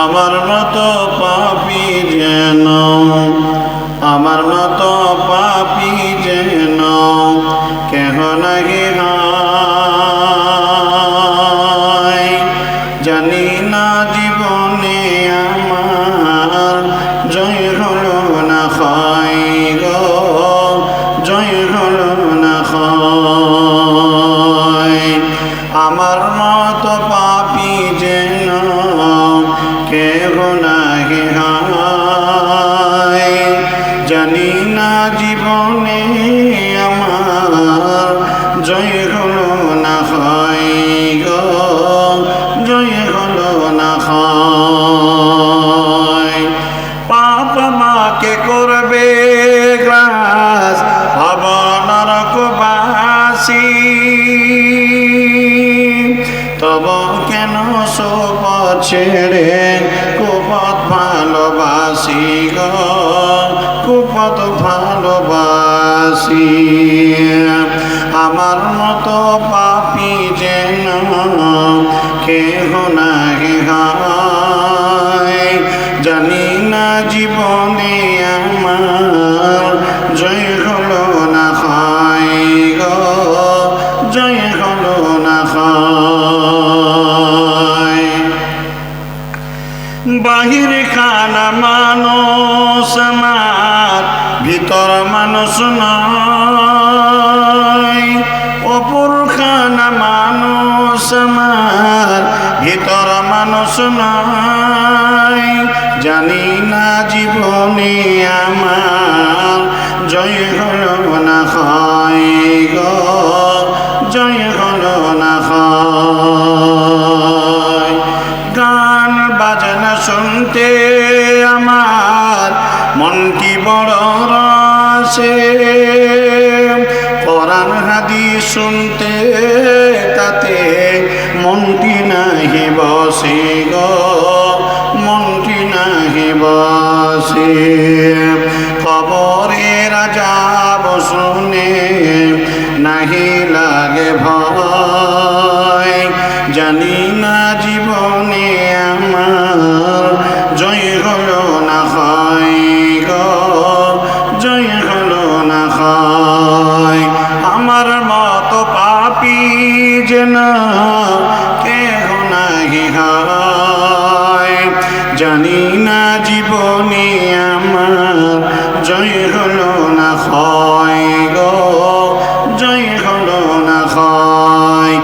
আমার মতো পাপি যেন, আমার মতো পাপি যেন কেহ হয়। জানি না জীবনে আমার জয় হলো না হয় গো, জয় হলো জানি না জীবনে আমার জয় হলো না হয় গো, জয় হলো না হয়। পাপ মাকে করবে গ্রাস, হব নরকবাসী তব কেন সোপ ছেড়ে কুপত ভালোবাসি গ? কুপত ভালোবাসি। আমার মতো পাপি যেন কেহ নাহি হয়। জানি না জীবনে আমার জয় হলো না হয় গো, জয় হলো না হয়। বাহির খানা আমার ভিতর মানুষ নয়। অপর খানা মানুষ আমার ভিতর মানুষ নয়। জানি না জীবনে আমার জয় হলো না হয় গো, জয় হলো না হয়। গান বাজনা শুনতে আমার মনটি বড় রসে কোরআন হাদি শুনতে তাতে মনটি নাহি বসে গো, মনটি নাহি বসে। খবরে রাজা শুনে নাহি লাগে ভয়, জানি না বুঝে না, কেহ নাহি হয়। জানি না জীবনে আমার জয় হলো না হয় গো, জয় হলো না হয়